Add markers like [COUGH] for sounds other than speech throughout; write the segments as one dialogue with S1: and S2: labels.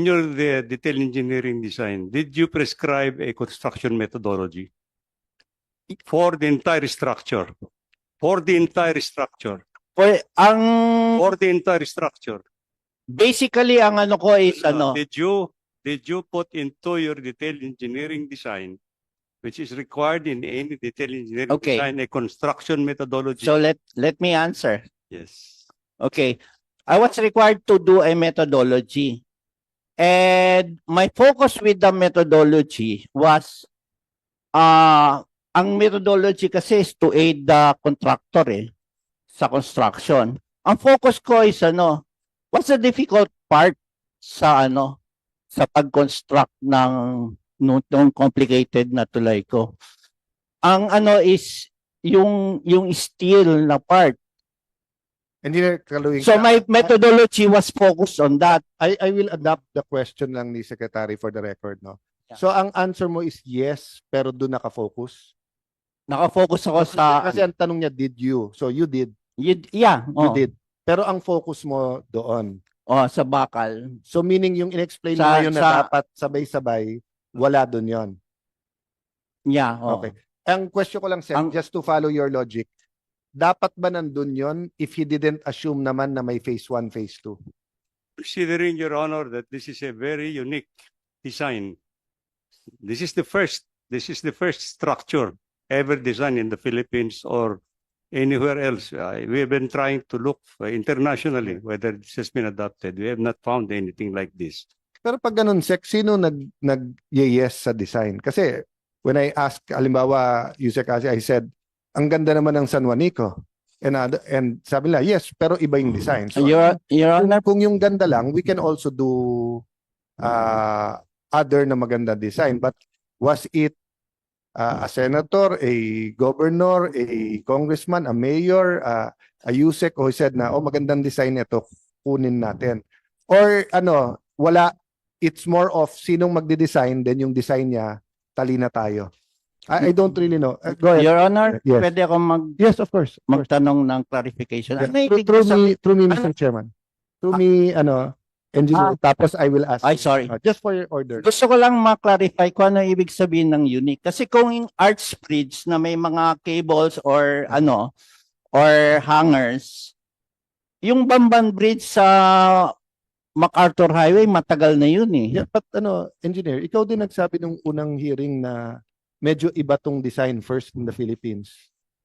S1: In your the detail engineering design, did you prescribe a construction methodology for the entire structure? For the entire structure?
S2: For, ang,
S1: For the entire structure?
S2: basically, ang ano ko is,
S1: Uh,
S2: ano,
S1: Did you, did you put into your detail engineering design, which is required in any detail engineering
S2: Okay.
S1: design, a construction methodology?
S2: so let, let me answer.
S1: Yes.
S2: Okay. I was required to do a methodology. And my focus with the methodology was, uh, ang methodology kasi is to aid the contractor eh, sa construction. Ang focus ko is ano, what's the difficult part sa ano, sa pag-construct ng nung, complicated na tulay ko. Ang ano is yung yung steel na part.
S3: Engineer Kaluing.
S2: So my methodology was focused on that.
S3: I, I will adapt the question lang ni Secretary for the record, no?
S2: Yeah.
S3: So ang answer mo is yes, pero doon nakafocus?
S2: Nakafocus ako sa
S3: Kasi ang tanong niya, did you? So you did,
S2: you, yeah,
S3: you
S2: oh,
S3: did. Pero ang focus mo doon.
S2: oh, sa bakal.
S3: So meaning yung in-explain mo ngayon na
S2: sa-
S3: dapat sabay-sabay, wala doon yon.
S2: Yeah, oh.
S3: Okay. Ang question ko lang, Sec,
S2: Ang-
S3: just to follow your logic, dapat ba nandun yon if he didn't assume naman na may phase 1, phase 2?
S1: Considering, Your Honor, that this is a very unique design. This is the first, this is the first structure ever designed in the Philippines or anywhere else. Uh, we have been trying to look internationally whether this has been adopted. We have not found anything like this.
S3: Pero pag ganun, Sec, sino nag, nag yes sa design? Kasi when I ask, alimbawa, Yusek Asi, I said, ang ganda naman ng San Juanico. And, other- and sabi nila, yes, pero iba yung design. So,
S2: Your, Your
S3: kung,
S2: Honor,
S3: kung yung ganda lang, we can also do uh, other na maganda design. But was it uh, a senator, a governor, a congressman, a mayor, uh, a USEC who said na, oh, magandang design ito, kunin natin. Or ano, wala, it's more of sinong magde-design, then yung design niya, tali na tayo. I, I don't really know. Uh, go ahead.
S2: Your Honor,
S3: Yes.
S2: pwede ako mag
S3: Yes, of course. of course.
S2: magtanong ng clarification.
S3: Yeah,
S2: Ano
S3: through,
S2: ibig
S3: through me, through me,
S2: Ano?
S3: Mr. Chairman. Through me, ano, engineer, tapos I will ask.
S2: Ay, sorry.
S3: Uh, just for your order.
S2: Gusto ko lang ma-clarify kung ano ibig sabihin ng unique. Kasi kung yung arch bridge na may mga cables or ano, or hangers, yung Bamban Bridge sa MacArthur Highway, matagal na yun eh.
S3: Yeah, but ano, engineer, ikaw din nagsabi nung unang hearing na medyo iba tong design first in the Philippines.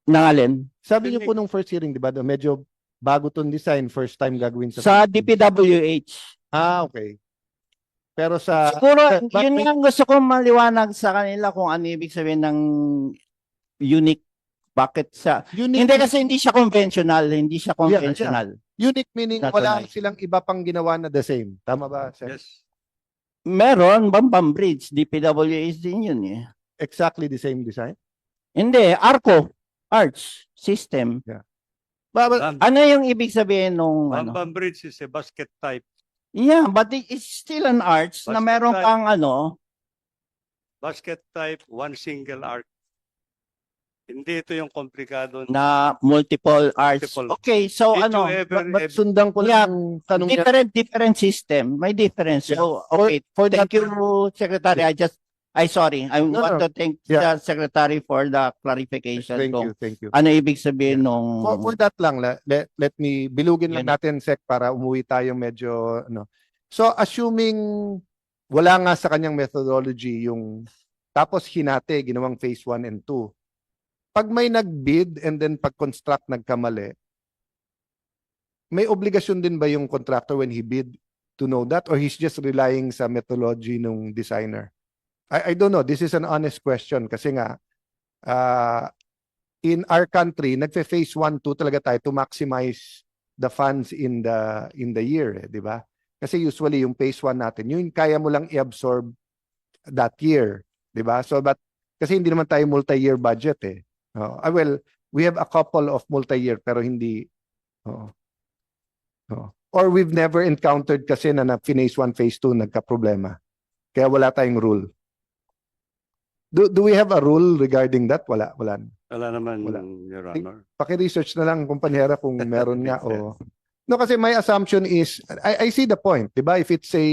S2: Nangalin.
S3: Sabi niyo po nung first hearing, di ba, na medyo bago tong design, first time gagawin sa
S2: Sa
S3: Philippines.
S2: DPWH.
S3: Ah, okay. Pero sa
S2: Siguro,
S3: eh, but
S2: yun
S3: may-
S2: nga ang gusto ko maliwanag sa kanila kung ano ibig sabihin ng unique. Bakit sa...
S3: unique,
S2: Hindi kasi hindi siya conventional. Hindi siya conventional.
S3: unique meaning
S2: Not
S3: wala
S2: alike.
S3: silang iba pang ginawa na the same. Tama ba? sir?
S1: Yes.
S2: Meron, Bambam Bridge. DPWH din yun eh.
S3: Exactly the same design?
S2: Hindi, Arco. Arch system.
S3: Ba, ba-
S1: Bam-
S2: Ano yung ibig sabihin nung ano?
S1: Bambam Bridge is a basket type,
S2: Yeah, but it- it's still an arch na
S1: Basket
S2: meron
S1: type.
S2: kang ano.
S1: basket type, one single arc. Hindi ito yung komplikado.
S2: na multiple arch.
S1: Multiple.
S2: Okay, so
S1: Did
S2: ano,
S1: you ever,
S3: But, but
S1: ever-
S3: sundan ko
S2: Yeah.
S3: lang yung tanong niya.
S2: different different system. May difference. So, okay.
S3: For
S2: Thank you, Secretary. I just, I sorry. I
S3: No,
S2: want
S3: no.
S2: to thank
S3: Yeah.
S2: the Secretary for the clarification.
S3: Thank
S2: kung
S3: you, thank you.
S2: Ano ibig sabihin nung...
S3: For, for that lang, let, let, me, bilugin lang natin, Sec, para umuwi tayo medyo, ano. So, assuming wala nga sa kanyang methodology yung, tapos hinate, ginawang phase 1 and 2. Pag may nag-bid and then pag-construct nagkamali, may obligasyon din ba yung contractor when he bid to know that or he's just relying sa methodology ng designer? I, I don't know. This is an honest question kasi nga, ah, in our country, nagfe-phase 1, 2 talaga tayo to maximize the funds in the in the year, eh, di ba? Kasi usually yung phase 1 natin, yun kaya mo lang i-absorb that year, di ba? So but kasi hindi naman tayo multi-year budget eh. Oh, ah, well, we have a couple of multi-year pero hindi oo. Oo. Or we've never encountered kasi na na phase 1, phase 2 nagka-problema. Kaya wala tayong rule. Do, do we have a rule regarding that? Wala, wala.
S1: Wala naman,
S3: Wala.
S1: Your Honor.
S3: paki-research na lang kumpanyera kung [LAUGHS] meron nga o No kasi my assumption is I, I see the point, 'di ba? If it's a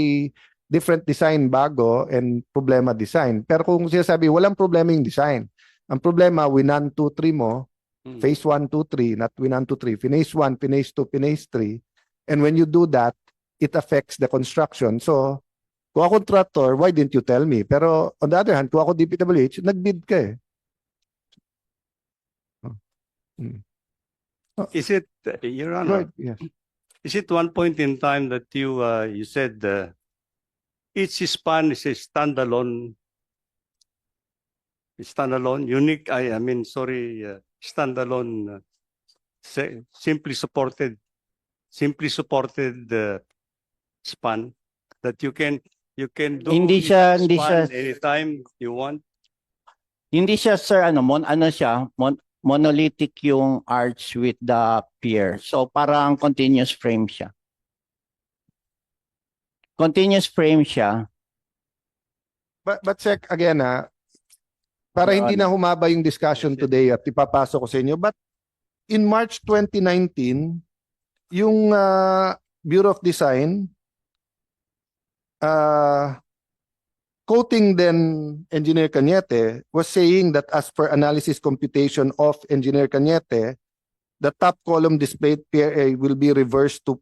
S3: different design bago and problema design. Pero kung sinasabi, walang problema yung design. Ang problema, Winan 2, 3 mo,
S1: Mm.
S3: phase 1, 2, 3, not Winan 2, 3, phase 1, phase 2, phase 3. And when you do that, it affects the construction. So, kung ako contractor, why didn't you tell me? Pero on the other hand, kung ako DPWH, nag-bid ka eh.
S1: Is it, uh, Your Honor,
S3: ahead, yes.
S1: is it one point in time that you, uh, you said, uh, each span is a standalone, standalone, unique, I, I mean, sorry, uh, standalone, uh, simply supported, simply supported, uh, span that you can, you can do.
S2: Hindi siya- hindi
S1: span
S2: siya-
S1: Anytime you want.
S2: Hindi siya sir ano mon ano siya mon, monolithic yung arch with the pier. So parang continuous frame siya. Continuous frame siya.
S3: But, but Sec, again ha, para
S2: Your
S3: hindi na humaba yung discussion today at ipapasok ko sa inyo, but in March 2019, yung ah, Bureau of Design, uh, quoting then Engineer Cañete, was saying that as per analysis computation of Engineer Cañete, the top column displayed PRA will be reversed to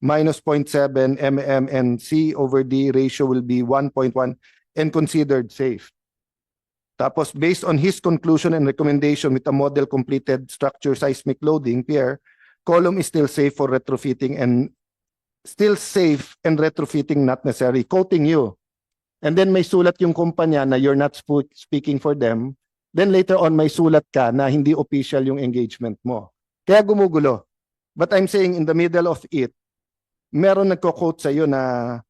S3: minus 0.7 mm and C over D ratio will be 1.1 and considered safe. Tapos based on his conclusion and recommendation with a model completed structure seismic loading, Pierre, column is still safe for retrofitting and still safe and retrofitting not necessary, quoting you. And then may sulat yung kumpanya na you're not spo- speaking for them. Then later on may sulat ka na hindi official yung engagement mo. Kaya gumugulo. But I'm saying in the middle of it, meron nagko-quote sa iyo na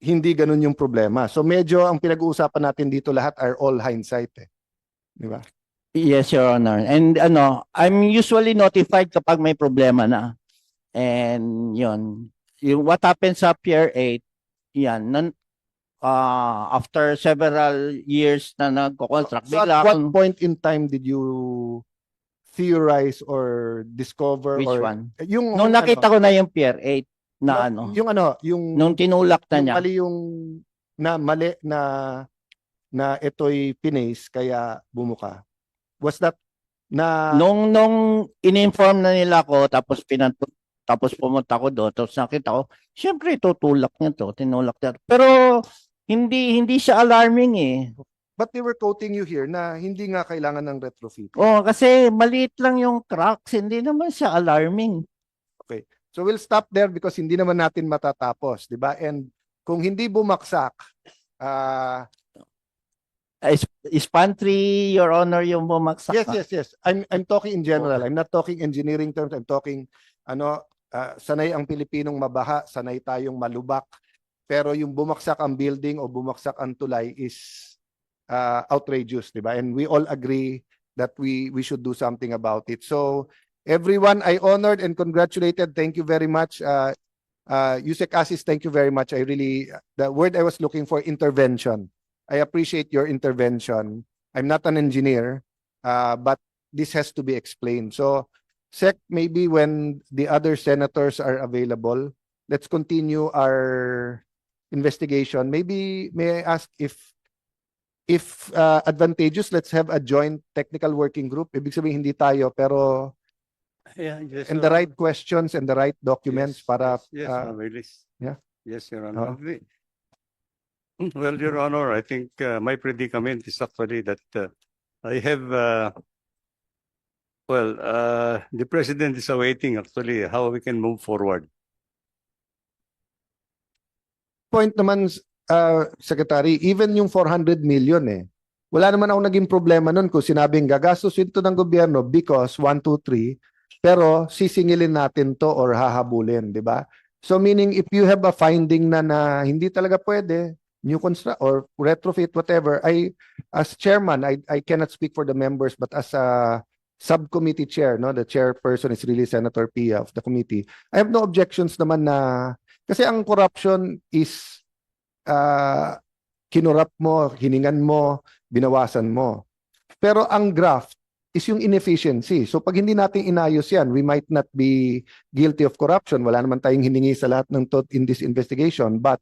S3: hindi ganun yung problema. So medyo ang pinag-uusapan natin dito lahat are all hindsight eh. Di ba?
S2: Yes, Your Honor. And ano, I'm usually notified kapag may problema na. And yun, yung what happened sa Pier 8, yan, nan, ah, after several years na nagko-construct,
S3: So at what point in time did you theorize or discover
S2: which
S3: or
S2: one?
S3: yung
S2: Nung
S3: ano,
S2: nakita ko na yung Pier 8 na
S3: yung-
S2: ano,
S3: yung ano yung
S2: nung tinulak na
S3: yung
S2: niya.
S3: mali yung na mali na na ito'y pinace kaya bumuka was that na
S2: Nung nung in-inform na nila ako tapos pinan tapos pumunta ko doon tapos nakita ko syempre tutulak niya to tinulak niya pero hindi hindi siya alarming eh
S3: but they were quoting you here na hindi nga kailangan ng retrofit
S2: oh kasi maliit lang yung cracks hindi naman siya alarming
S3: So we'll stop there because hindi naman natin matatapos, 'di ba? And kung hindi bumaksak, ah
S2: is, is pantry your honor yung bumagsak
S3: yes, yes, yes. I'm I'm talking in general. I'm not talking engineering terms. I'm talking ano, ah, sanay ang Pilipinong mabaha, sanay tayong malubak. Pero yung bumagsak ang building o bumagsak ang tulay is ah, outrageous, 'di ba? And we all agree that we we should do something about it. So everyone I honored and congratulated. Thank you very much. Uh uh Yusek Asis, thank you very much. I really the word I was looking for intervention. I appreciate your intervention. I'm not an engineer, uh, but this has to be explained. So, Sec, maybe when the other senators are available, let's continue our investigation. Maybe may I ask if if uh, advantageous, let's have a joint technical working group. Ibig sabihin hindi tayo pero
S1: Yeah, yes.
S3: and the right questions and the right documents
S1: Yes,
S3: para
S1: yes, Yes,
S3: uh,
S1: Mabilis.
S3: yeah.
S1: Yes, Your. Honor. The- Well, Your Honor, I think uh, my predicament is actually that uh, I have, uh, well, uh, the President is awaiting actually how we can move forward.
S3: point naman, uh, Secretary, even yung 400 million eh, wala naman ako naging problema nun kung sinabing gagastos ito ng gobyerno because 1, 2, 3, pero sisingilin natin to or hahabulin, di ba? So meaning if you have a finding na na hindi talaga pwede, new construct or retrofit, whatever, I, as chairman, I, I cannot speak for the members, but as a subcommittee chair, no, the chairperson is really Senator Pia of the committee. I have no objections naman na kasi ang corruption is uh, kinurap mo, hiningan mo, binawasan mo. Pero ang graft is yung inefficiency. So pag hindi natin inayos yan, we might not be guilty of corruption. Wala naman tayong hiningi sa lahat ng tot in this investigation. But